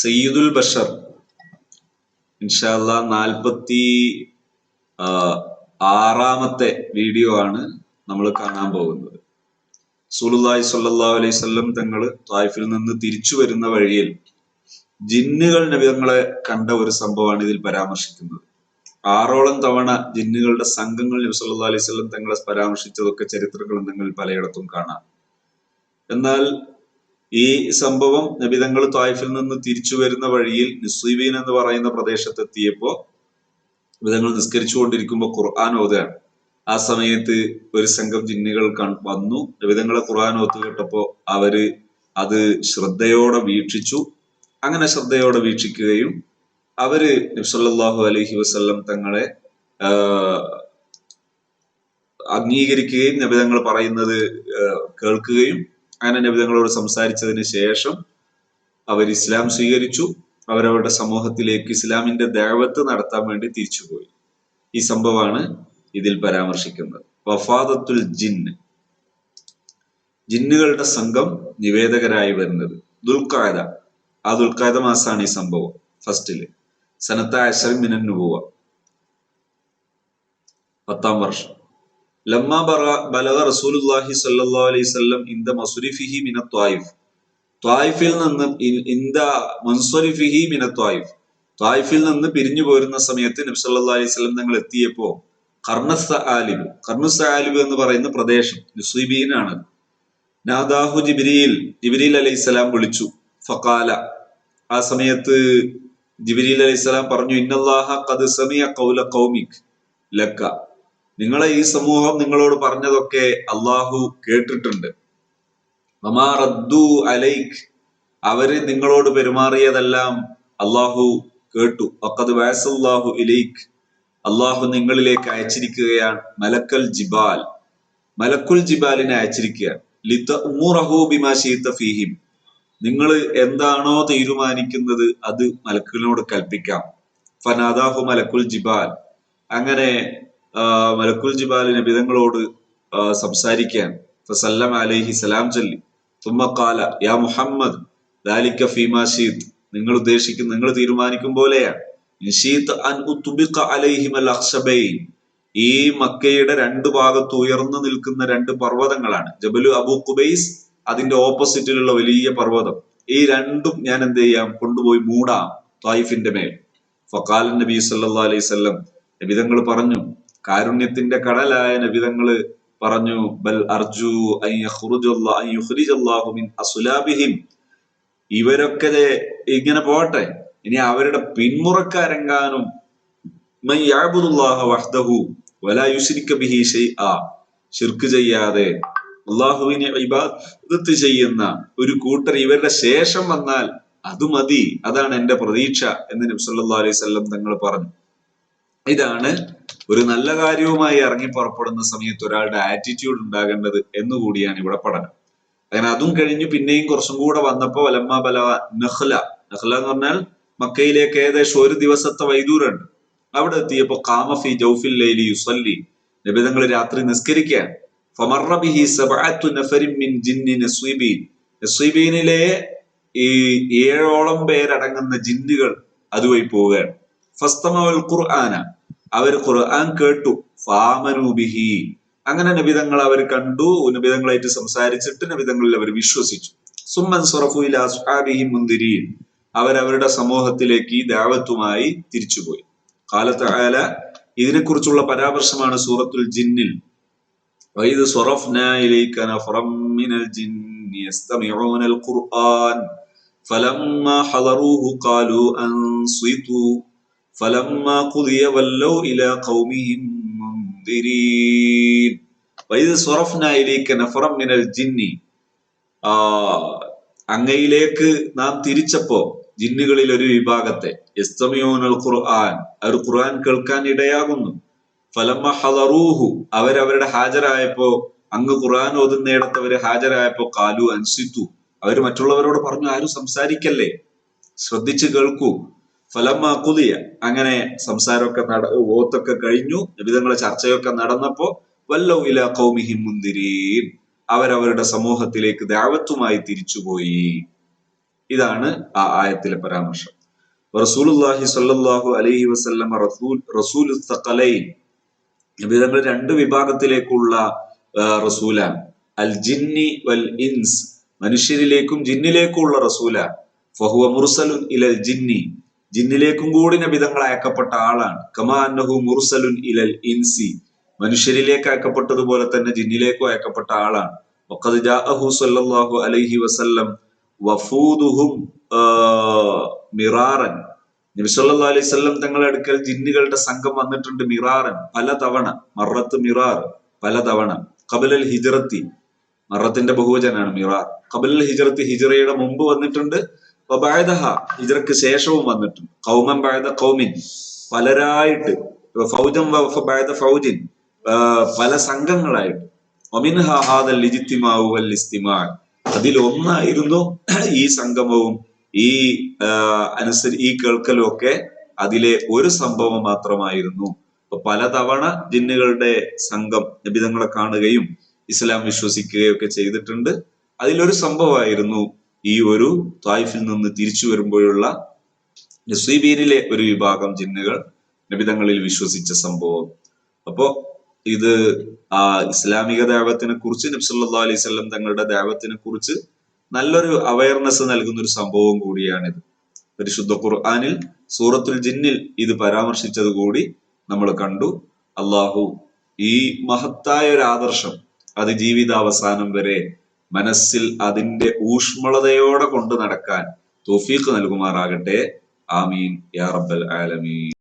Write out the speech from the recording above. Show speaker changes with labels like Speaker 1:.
Speaker 1: സയ്യിദുൽ ബഷർ. ഇൻഷാല്ല നാൽപ്പത്തി ആറാമത്തെ വീഡിയോ ആണ് നമ്മൾ കാണാൻ പോകുന്നത്. സുലുല്ലായി സല്ലാ അലൈഹി വസല്ലം തങ്ങൾ തായിഫിൽ നിന്ന് തിരിച്ചു വരുന്ന വഴിയിൽ ജിന്നുകൾ നബിതങ്ങളെ കണ്ട ഒരു സംഭവമാണ് ഇതിൽ പരാമർശിക്കുന്നത്. ആറോളം തവണ ജിന്നുകളുടെ സംഘങ്ങൾ നബി സല്ലല്ലാഹു അലൈഹി സ്വല്ലം തങ്ങളെ പരാമർശിച്ചതൊക്കെ ചരിത്ര ഗ്രന്ഥങ്ങളിൽ പലയിടത്തും കാണാം. എന്നാൽ ഈ സംഭവം നബിതങ്ങൾ തായിഫിൽ നിന്ന് തിരിച്ചു വരുന്ന വഴിയിൽ നിസ്വീബീൻ എന്ന് പറയുന്ന പ്രദേശത്തെത്തിയപ്പോ നബിതങ്ങൾ നിസ്കരിച്ചു കൊണ്ടിരിക്കുമ്പോൾ ഖുർആൻ ഓതുകയാണ്. ആ സമയത്ത് ഒരു സംഘം ജിന്നുകൾ വന്നു. നബിതങ്ങളെ ഖുർആൻ ഓത്ത് കേട്ടപ്പോ അവർ അത് ശ്രദ്ധയോടെ വീക്ഷിച്ചു. അങ്ങനെ ശ്രദ്ധയോടെ വീക്ഷിക്കുകയും അവർ നബ്സല്ലാഹു അലഹി വസ്ല്ലം തങ്ങളെ അംഗീകരിക്കുകയും നബിതങ്ങൾ പറയുന്നത് കേൾക്കുകയും അങ്ങനെ നബിതങ്ങളോട് സംസാരിച്ചതിന് ശേഷം അവർ ഇസ്ലാം സ്വീകരിച്ചു. അവരവരുടെ സമൂഹത്തിലേക്ക് ഇസ്ലാമിന്റെ ദേവത്ത് നടത്താൻ വേണ്ടി തിരിച്ചുപോയി. ഈ സംഭവമാണ് ഇതിൽ പരാമർശിക്കുന്നത്. വഫാദത്തുൽ ജിന്ന് ജിന്നുകളുടെ സംഘം നിവേദകരായി വരുന്നത്. ദുൽഖായത ആ ദുൽഖായത മാസമാണ് ഈ സംഭവം. ഫസ്റ്റിൽ സനത്ത അഷർ മിനൻ നുബുവ പത്താം വർഷം. ലമ്മ ബലഗ റസൂലുള്ളാഹി സ്വല്ലല്ലാഹു അലൈഹി വസല്ലം ഇന്ദ മസുരിഫിഹി മിന ത്വായിഫ്. ത്വായിഫിൽ നിന്ന് ഇ- ഇന്ദ മൻസുരിഫിഹി മിന ത്വായിഫ്. ത്വായിഫിൽ നിന്ന് പിരിഞ്ഞു പോരുന്ന സമയത്ത് നബി സല്ലല്ലാഹു അലൈഹി വസല്ലം തങ്ങൾ എത്തിയപ്പോ കർണസ് ആലിബ് കർണസ് ആലിബ് എന്ന് പറയുന്ന പ്രദേശം നുസീബീനാണ് നാദാഹു ജിബ്രീൽ ജിബ്രീൽ അലൈഹിസ്സലാം വിളിച്ചു. ഫഖാല ആ സമയത്ത് ജിബ്രീൽ അലൈഹിസ്സലാം പറഞ്ഞു ഇന്നല്ലാഹ ഖദ് സമിയ ഖൗല കൗമിക് ലക്ക. നിങ്ങളെ ഈ സമൂഹം നിങ്ങളോട് പറഞ്ഞതൊക്കെ അള്ളാഹു കേട്ടിട്ടുണ്ട്. മമാ റദ്ദു അലൈക്. അവർ നിങ്ങളോട് പെരുമാറിയതെല്ലാം അള്ളാഹു കേട്ടു. വഖദ് വഅസല്ലാഹു ഇലൈക്. അള്ളാഹു നിങ്ങളിലേക്ക് അയച്ചിരിക്കുകയാണ് മലക്കൽ ജിബാൽ. മലക്കുൽ ജിബാലിനെ അയച്ചിരിക്കുകയാണ്. ഫീഹിം. നിങ്ങൾ എന്താണോ തീരുമാനിക്കുന്നത് അത് മലക്കുലിനോട് കൽപ്പിക്കാം. ഫനാദാഹു മലക്കുൽ ജിബാൽ. അങ്ങനെ മലക്കുൽ ജിബാൽ നബിതങ്ങളോട് സംസാരിക്കാൻ. ഫസല്ലം അലൈഹി സലാം ചൊല്ലി. തുമ്മക്കാല യാ മുഹമ്മദ് ദാലിക്ക ഫീമാ ഷീത്ത് നിങ്ങൾ ഉദ്ദേശിക്കുന്ന നിങ്ങൾ തീരുമാനിക്കും പോലെയാണ്. ഈ മക്കയുടെ രണ്ട് ഭാഗത്ത് ഉയർന്നു നിൽക്കുന്ന രണ്ട് പർവതങ്ങളാണ്. ജബലു അബു കുബൈസ് അതിന്റെ ഓപ്പോസിറ്റിലുള്ള വലിയ പർവതം. ഈ രണ്ടും ഞാൻ എന്ത് ചെയ്യാം? കൊണ്ടുപോയി മൂടാം തായിഫിന്റെ മേൽ. ഫക്കാലൻ നബി സല്ലാ അലൈഹി സ്വല്ലം നബിതങ്ങൾ പറഞ്ഞു കാരുണ്യത്തിന്റെ കടലായ നബിതങ്ങൾ പറഞ്ഞു ബൽ അർജു ഇവരൊക്കെ ഇങ്ങനെ പോട്ടെ ഇനി അവരുടെ പിന്മുറക്കാരെങ്ങാനും ഷിർക്ക് ചെയ്യാതെ അള്ളാഹുവിനെ ഇബാദത്ത് ചെയ്യുന്ന ഒരു കൂട്ടർ ഇവരുടെ ശേഷം വന്നാൽ അത് മതി. അതാണ് എന്റെ പ്രതീക്ഷ എന്ന് നബി സല്ലല്ലാഹു അലൈഹി സ്വല്ലം തങ്ങൾ പറഞ്ഞു. ഇതാണ് ഒരു നല്ല കാര്യവുമായി ഇറങ്ങി പുറപ്പെടുന്ന സമയത്ത് ഒരാളുടെ ആറ്റിറ്റ്യൂഡ് ഉണ്ടാകേണ്ടത് എന്നുകൂടിയാണ് ഇവിടെ പഠനം. അങ്ങനെ അതും കഴിഞ്ഞ് പിന്നെയും കുറച്ചും കൂടെ വന്നപ്പോ വലമ്മ ബല നഹ്ല. നഹ്ല എന്ന് പറഞ്ഞാൽ മക്കയിലേക്ക് ഏകദേശം ഒരു ദിവസത്തെ വൈദൂരുണ്ട് അവിടെ എത്തിയപ്പോ കാമഫി ജൗഫിൽ ലൈലി യുസല്ലി. നബിതങ്ങൾ രാത്രി നിസ്കരിക്കാൻ നസ്വീബീൻ. ഈ ഏഴോളം പേരടങ്ങുന്ന ജിന്നുകൾ അതുവഴി പോവുകയാണ്. ഫസ്തമവൽ ഖുർആന. അവർ ഖുർആൻ കേട്ടു. ഫാമരൂപിഹി അങ്ങനെ നബിതങ്ങൾ അവർ കണ്ടു. നബിതങ്ങളായിട്ട് സംസാരിച്ചിട്ട് നബിതങ്ങളിൽ അവർ വിശ്വസിച്ചു. സുമ്മൻ സുറഫു അസ്ഹാബിഹി മുന്തിരി അവരവരുടെ സമൂഹത്തിലേക്ക് ദേവത്വമായി തിരിച്ചുപോയി. കാലത്ത് ആല ഇതിനെക്കുറിച്ചുള്ള പരാമർശമാണ് സൂറത്തുൽ ജിന്നിൽ. വൈദ് സൊറഫ്ന മിനൽ ജിന്നി ഖുർആൻ. ഫലമ്മ ഹളറൂഹു ഖാലൂ അൻസിതു فلما قضي ولوا إلى قومهم منذرين وإذ صرفنا إليك نفرا من الجن ആ, അങ്ങയിലേക്ക് നാം തിരിച്ചപ്പോ ജിന്നുകളിൽ ഒരു വിഭാഗത്തെ യസ്തമിയോനൽ ഖുർആൻ അവർ ഖുർആൻ കേൾക്കാൻ ഇടയാകുന്നു ഫലമ്മ ഹലറൂഹു അവരവരുടെ ഹാജരായപ്പോ അങ്ങ് ഖുർആൻ ഓതുന്നിടത്ത് അവര് ഹാജരായപ്പോ കാലു അൻസിത്തു അവര് മറ്റുള്ളവരോട് പറഞ്ഞു ആരും സംസാരിക്കല്ലേ ശ്രദ്ധിച്ചു കേൾക്കൂ ഫലമ്മ കുതിയ അങ്ങനെ സംസാരമൊക്കെ നട ഓത്തൊക്കെ കഴിഞ്ഞു. വിവിധങ്ങളെ ചർച്ചയൊക്കെ നടന്നപ്പോ വല്ലോ ഇല കൗമിഹിം മുന്തിരീൻ അവരവരുടെ സമൂഹത്തിലേക്ക് ദാവത്വമായി തിരിച്ചുപോയി. ഇതാണ് ആ ആയത്തിലെ പരാമർശം. റസൂലുല്ലാഹി സല്ലാഹു അലൈഹി വസല്ലം റസൂൽ റസൂൽ നബിതങ്ങൾ രണ്ട് വിഭാഗത്തിലേക്കുള്ള റസൂല റസൂലാണ്. അൽ ജിന്നി വൽ ഇൻസ്. മനുഷ്യരിലേക്കും ജിന്നിലേക്കുമുള്ള റസൂല ഫഹുവ മുർസലുൻ ഇലൽ ജിന്നി. ജിന്നിലേക്കും കൂടി നബിതങ്ങൾ അയക്കപ്പെട്ട ആളാണ്. കമാ അന്നഹു മുർസലുൻ ഇലൽ ഇൻസി. മനുഷ്യരിലേക്ക് അയക്കപ്പെട്ടതുപോലെ തന്നെ ജിന്നിലേക്കും അയക്കപ്പെട്ട ആളാണ്. വസല്ലം വഫൂദുഹും ആ, മിറാറൻ. നബി അലൈഹി വസല്ലം തങ്ങളുടെ അടുക്കൽ ജിന്നുകളുടെ സംഘം വന്നിട്ടുണ്ട് മിറാറൻ. പല തവണ മറത്ത് മിറാർ പല പലതവണ. കബലൽ ഹിജറത്തി. മറത്തിന്റെ ബഹുവചനാണ് മിറാർ. കബലൽ ഹിജറത്തി ഹിജറയുടെ മുമ്പ് വന്നിട്ടുണ്ട്. ഹിജറക്ക് ശേഷവും വന്നിട്ടുണ്ട് കൗമൻ ബഅദ കൗമിൻ പലരായിട്ട് ഫൗജം ബായത ഫൗജിൻ പല സംഘങ്ങളായിട്ട്. അതിൽ ഒന്നായിരുന്നു ഈ സംഗമവും ഈ അനുസരി ഈ കേൾക്കലും ഒക്കെ അതിലെ ഒരു സംഭവം മാത്രമായിരുന്നു. പലതവണ ജിന്നുകളുടെ സംഘം നബിതങ്ങളെ കാണുകയും ഇസ്ലാം വിശ്വസിക്കുകയും ഒക്കെ ചെയ്തിട്ടുണ്ട്. അതിലൊരു സംഭവമായിരുന്നു ഈ ഒരു തായിഫിൽ നിന്ന് തിരിച്ചു വരുമ്പോഴുള്ള നസീബീനിലെ ഒരു വിഭാഗം ജിന്നുകൾ നബിതങ്ങളിൽ വിശ്വസിച്ച സംഭവം. അപ്പോ ഇത് ആ ഇസ്ലാമിക ദേവത്തിനെ കുറിച്ച് നബ്സല്ലാ അലൈഹി തങ്ങളുടെ ദേവത്തിനെ കുറിച്ച് നല്ലൊരു അവയർനെസ് നൽകുന്ന ഒരു സംഭവം കൂടിയാണിത്. പരിശുദ്ധ ഖുർആാനിൽ സൂറത്തുൽ ജിന്നിൽ ഇത് പരാമർശിച്ചത് കൂടി നമ്മൾ കണ്ടു. അള്ളാഹു ഈ മഹത്തായ ഒരു ആദർശം അത് ജീവിതാവസാനം വരെ മനസ്സിൽ അതിന്റെ ഊഷ്മളതയോടെ കൊണ്ടു നടക്കാൻ തോഫീക്ക് നൽകുമാറാകട്ടെ. ആമീൻ. യാ റബ്ബൽ ആലമീൻ.